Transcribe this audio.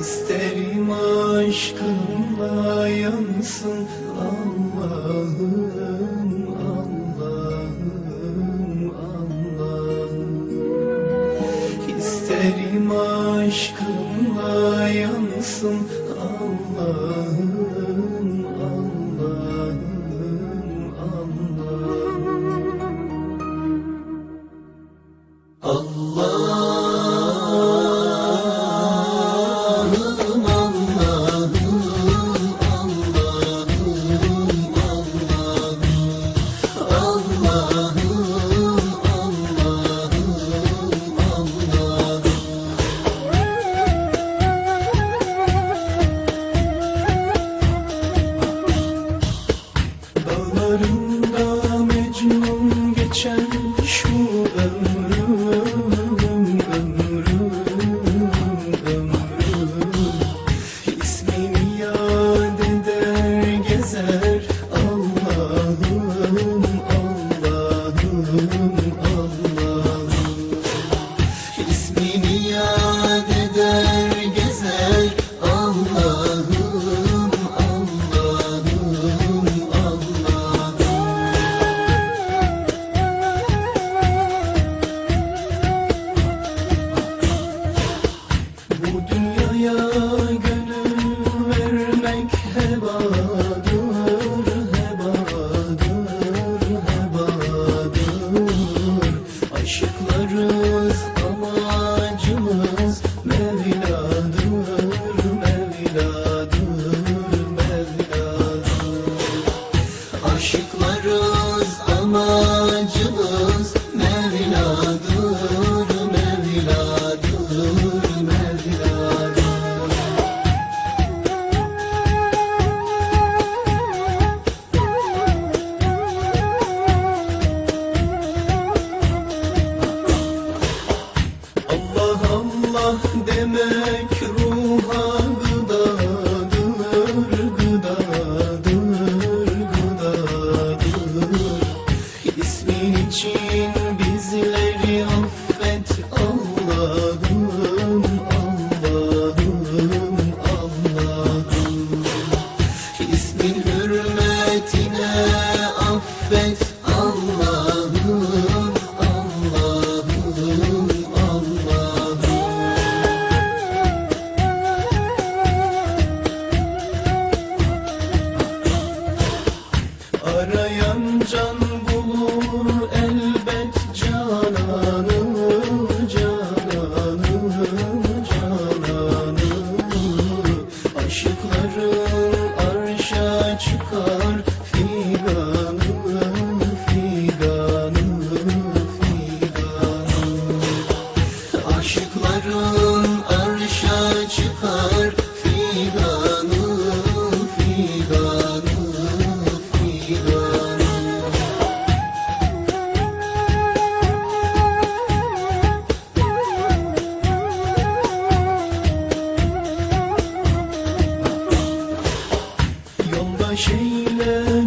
İsterim aşkınla yansın Allah'ım Allah'ım Allah'ım. İsterim aşkınla yansın Allah'ım Allah'ım. İsmini yad gezer Allah'ım, Allah'ım, Allah'ım. Bu dünyaya gönül vermek hebadır, Sevmek ruha gıdadır, gıdadır, gıdadır İsmin için Thank you. Love.